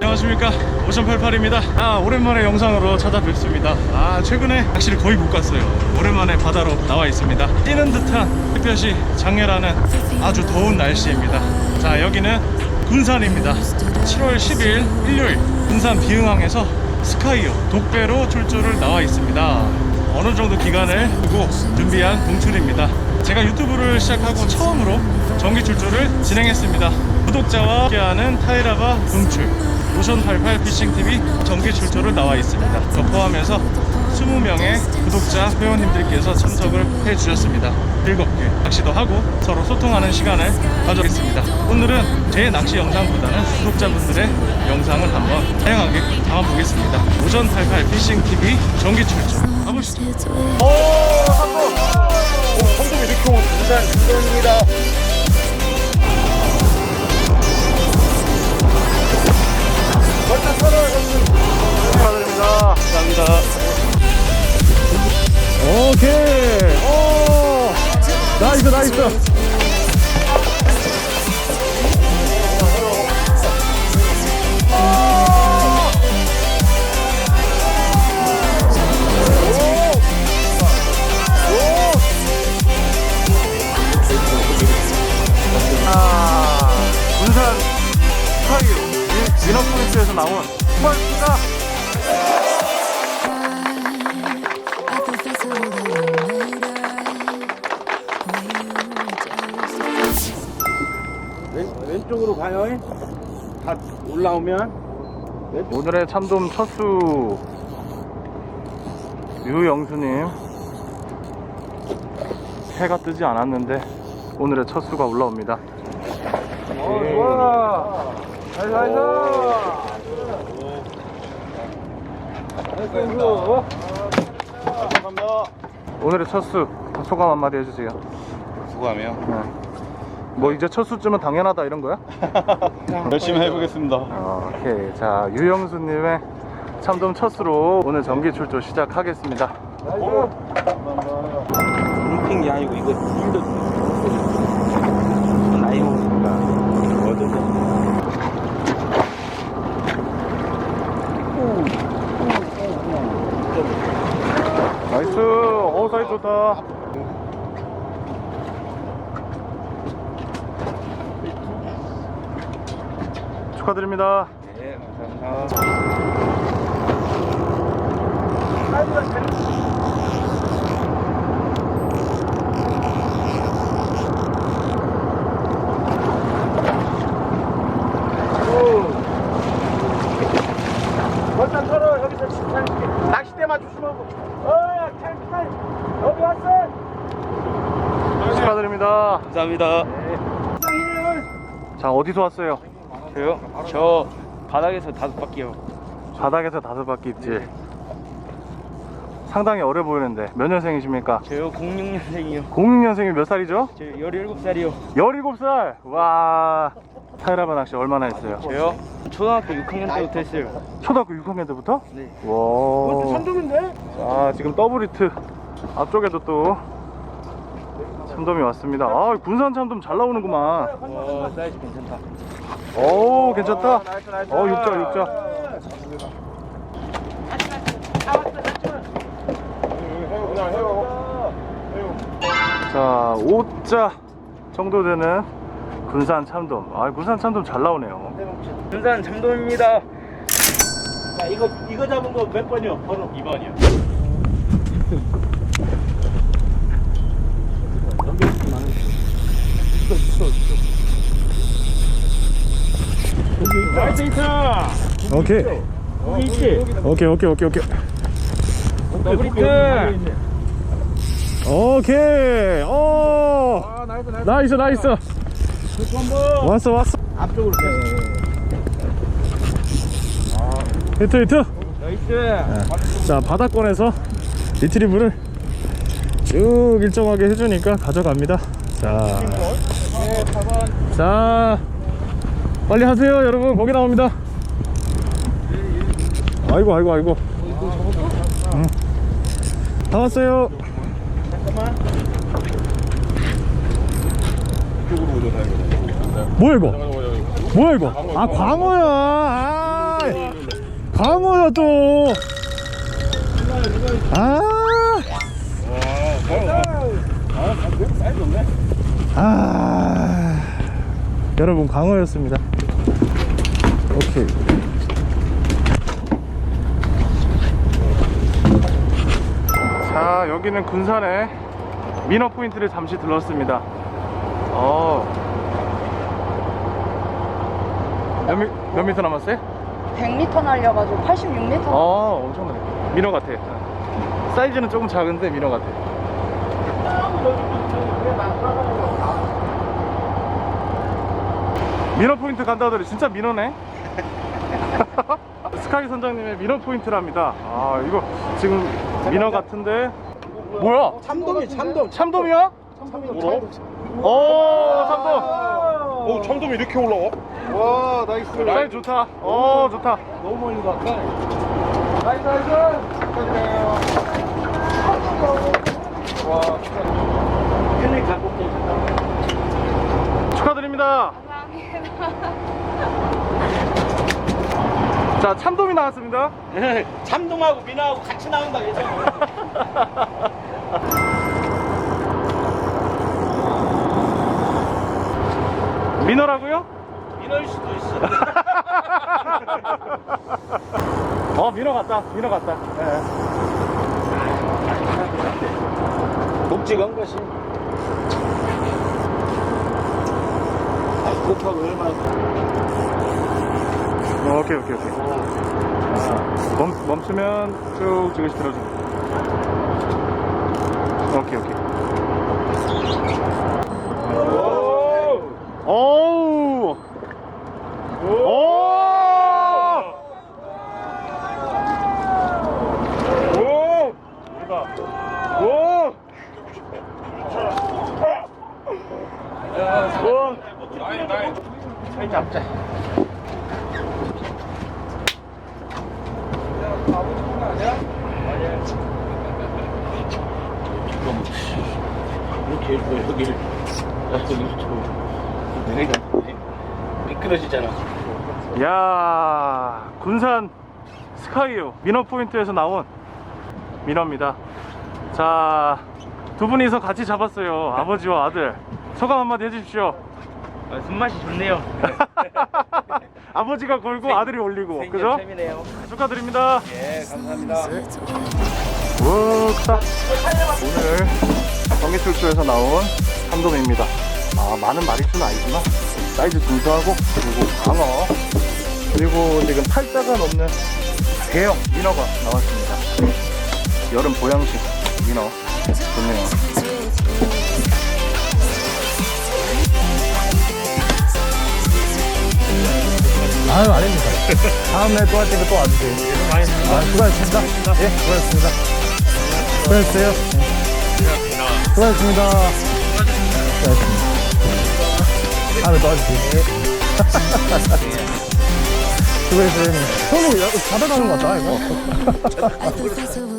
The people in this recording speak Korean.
안녕하십니까. 오션팔팔입니다. 아 오랜만에 영상으로 찾아뵙습니다. 아 최근에 낚시를 거의 못 갔어요. 오랜만에 바다로 나와 있습니다. 뛰는 듯한 햇볕이 장렬하는 아주 더운 날씨입니다. 자 여기는 군산입니다. 7월 10일 일요일 군산 비흥항에서 스카이어 독배로 출조를 나와 있습니다 어느 정도 기간을 두고 준비한 동출입니다 제가 유튜브를 시작하고 처음으로 정기 출조를 진행했습니다 구독자와 함께하는 타이라바 동출 오션88 피싱TV 정기 출조를 나와 있습니다. 저 포함해서 20명의 구독자 회원님들께서 참석을 해주셨습니다. 즐겁게 낚시도 하고 서로 소통하는 시간을 가져겠습니다. 오늘은 제 낚시 영상보다는 구독자분들의 영상을 한번 다양하게 담아보겠습니다. 오전 88 피싱TV 정기 출조 가보시죠. 오, 성공! 오, 성공이 이렇게 오면 부산 서로 축하드립니다. 감사합니다. 오케이. 오. 나이스, 나이스. 왼, 왼쪽으로 가요. 다 올라오면 오늘의 참돔 첫수 유영수님 해가 뜨지 않았는데 오늘의 첫 수가 올라옵니다 어, 좋아. 나이스, 나이스. 나이스, 감사합니다. 오늘의 첫 수 소감 한마디 해주세요 수고하며 네. 뭐 이제 첫 수쯤은 당연하다 이런 거야? 열심히 해보겠습니다. 오케이. 자 유영수님의 참돔 첫수로 오늘 정기 출조 시작하겠습니다. rum핑이 아니고 이거 라이오니까 얻어서 나이스! 어 사이즈 좋다 축하드립니다 네, 감사합니다. 벌단 털어 여기서 식판 낚싯대만 조심하고 어야 탈탈 여기 왔어 축하드립니다 감사합니다. 자 어디서 왔어요? 저요? 저 바닥에서 다섯 바퀴요. 바닥에서 다섯 바퀴 입질 상당히 어려 보이는데 몇 년생이십니까? 저요 06년생이요. 06년생이 몇 살이죠? 저 17살이요. 17살! 와 타이라바 낚시 얼마나 했어요? 저요? 초등학교 6학년 때부터 했어요. 초등학교 6학년 때부터? 네. 와 참돔인데 자 지금 더블 히트 앞쪽에도 또 참돔이 왔습니다 아 군산 참돔 잘 나오는구만 와 사이즈 괜찮다. 오 괜찮다. 어 육자 육자. 자 5자 정도 되는 군산 참돔. 아 군산 참돔 잘 나오네요. 군산 참돔입니다. 자 이거 이거 잡은 거 몇 번이요? 번호? 2번이요. 나이스 히트 오케이. 여기 있지 오케이 오케이 오케이 오케이. 더블 히트 오케이. 오. 아 나이스 나이스. 나이스 한번 왔어 왔어. 앞쪽으로 빼 히트 히트. 나이스 자 바닥권에서 리트리브를 쭉 일정하게 해주니까 가져갑니다. 자, 네 4번 자 빨리 하세요 여러분 거기 나옵니다 아이고 아이고 아이고 응. 다 왔어요 뭐야 이거? 뭐야 이거? 아 광어야. 아, 광어야 또. 아. 아. 여러분 광어였습니다. 오케이. 자 여기는 군산에 미너 포인트를 잠시 들렀습니다. 어. 몇, 미, 몇 미터 남았어요? 100m 날려가지고 86m. 어 엄청나네 민어 같아 어. 사이즈는 조금 작은데 민어 같아 민어 포인트 간다 하더니 진짜 민어네 스카이 선장님의 민어 포인트랍니다 아 이거 지금 민어 같은데 뭐야 참돔이 참돔. 참돔이야? 참돔. 오 참돔 오 참돔이 이렇게 올라와? 와 나이스. 사이즈 좋다 오 좋다 너무 멀리 갔다. 나이스 나이스. 축하드려요. 와 갖고 축하드립니다 자 참돔이 나왔습니다 참돔하고 민어하고 같이 나온다 예전에. 민어라고요? 민어일 수도 있어. 어 민어 같다 민어 같다 독직한 것이. 아, 곱하고 얼마나. 어, 오케이 오케이 오케이. 멈, 멈추면 쭉 지그시 들어주고 오케이 오케이 오우 오 오! 대박. 오! 오! 잘 잡자. 해서 여기를 여기를 좀 내가 미끄러지잖아. 야 군산 스카이유 민어 포인트에서 나온 민어입니다. 자, 두 분이서 같이 잡았어요. 아버지와 아들. 소감 한마디 해주십시오. 아, 손맛이 좋네요. 아버지가 걸고 아들이 올리고, 그죠? 재미네요. 축하드립니다. 예, 감사합니다. 우 크다. 오늘 경기출소에서 나온 참돔입니다. 아, 많은 마리수는 아니지만 사이즈 중소하고 그리고 광어 그리고 지금 팔자가 넘는 대형 민어가 나왔습니다. 여름 보양식 민어 좋네요. 아유 아닙니다. 다음에 또할 때는 또 와주세요. 아, 수고하셨습니다. 예, 수고하셨습니다. 수고하셨어요. 수고하셨습니다. 수고하셨습니다. 다음에 또 와주세요. 수고했어요. 형님. 잡아가는 거 같다, 이거.